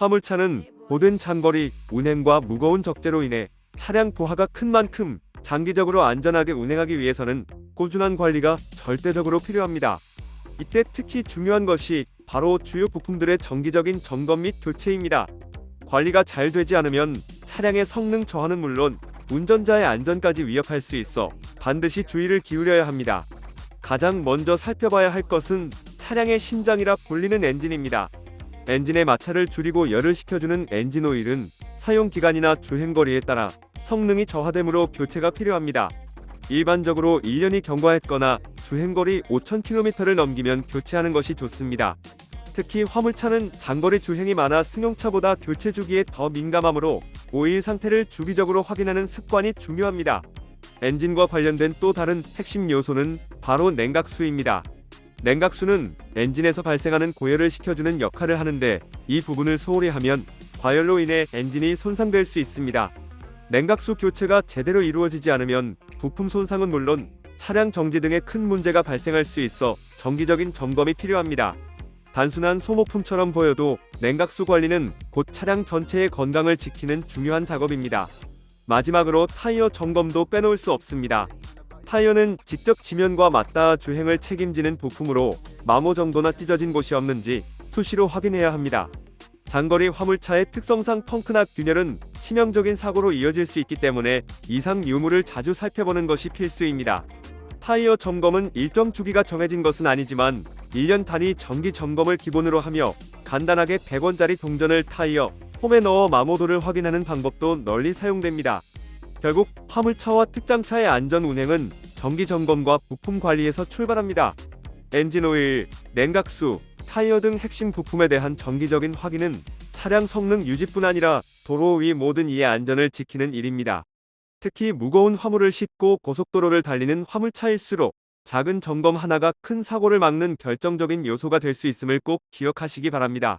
화물차는 고된 장거리 운행과 무거운 적재로 인해 차량 보하가 큰 만큼 장기적으로 안전하게 운행하기 위해서는 꾸준한 관리가 절대적으로 필요합니다. 이때 특히 중요한 것이 바로 주요 부품들의 정기적인 점검 및 교체입니다. 관리가 잘 되지 않으면 차량의 성능 저하는 물론 운전자의 안전까지 위협할 수 있어 반드시 주의를 기울여야 합니다. 가장 먼저 살펴봐야 할 것은 차량의 심장이라 불리는 엔진입니다. 엔진의 마찰을 줄이고 열을 식혀주는 엔진 오일은 사용 기간이나 주행 거리에 따라 성능이 저하되므로 교체가 필요합니다. 일반적으로 1년이 경과했거나 주행거리 5,000km를 넘기면 교체하는 것이 좋습니다. 특히 화물차는 장거리 주행이 많아 승용차보다 교체 주기에 더 민감하므로 오일 상태를 주기적으로 확인하는 습관이 중요합니다. 엔진과 관련된 또 다른 핵심 요소는 바로 냉각수입니다. 냉각수는 엔진에서 발생하는 고열을 식혀주는 역할을 하는데 이 부분을 소홀히 하면 과열로 인해 엔진이 손상될 수 있습니다. 냉각수 교체가 제대로 이루어지지 않으면 부품 손상은 물론 차량 정지 등의 큰 문제가 발생할 수 있어 정기적인 점검이 필요합니다. 단순한 소모품처럼 보여도 냉각수 관리는 곧 차량 전체의 건강을 지키는 중요한 작업입니다. 마지막으로 타이어 점검도 빼놓을 수 없습니다. 타이어는 직접 지면과 맞닿아 주행을 책임지는 부품으로 마모 정도나 찢어진 곳이 없는지 수시로 확인해야 합니다. 장거리 화물차의 특성상 펑크나 균열은 치명적인 사고로 이어질 수 있기 때문에 이상 유무를 자주 살펴보는 것이 필수입니다. 타이어 점검은 일정 주기가 정해진 것은 아니지만 1년 단위 정기 점검을 기본으로 하며 간단하게 100원짜리 동전을 타이어 홈에 넣어 마모도를 확인하는 방법도 널리 사용됩니다. 결국 화물차와 특장차의 안전 운행은 정기 점검과 부품 관리에서 출발합니다. 엔진 오일, 냉각수, 타이어 등 핵심 부품에 대한 정기적인 확인은 차량 성능 유지뿐 아니라 도로 위 모든 이의 안전을 지키는 일입니다. 특히 무거운 화물을 싣고 고속도로를 달리는 화물차일수록 작은 점검 하나가 큰 사고를 막는 결정적인 요소가 될 수 있음을 꼭 기억하시기 바랍니다.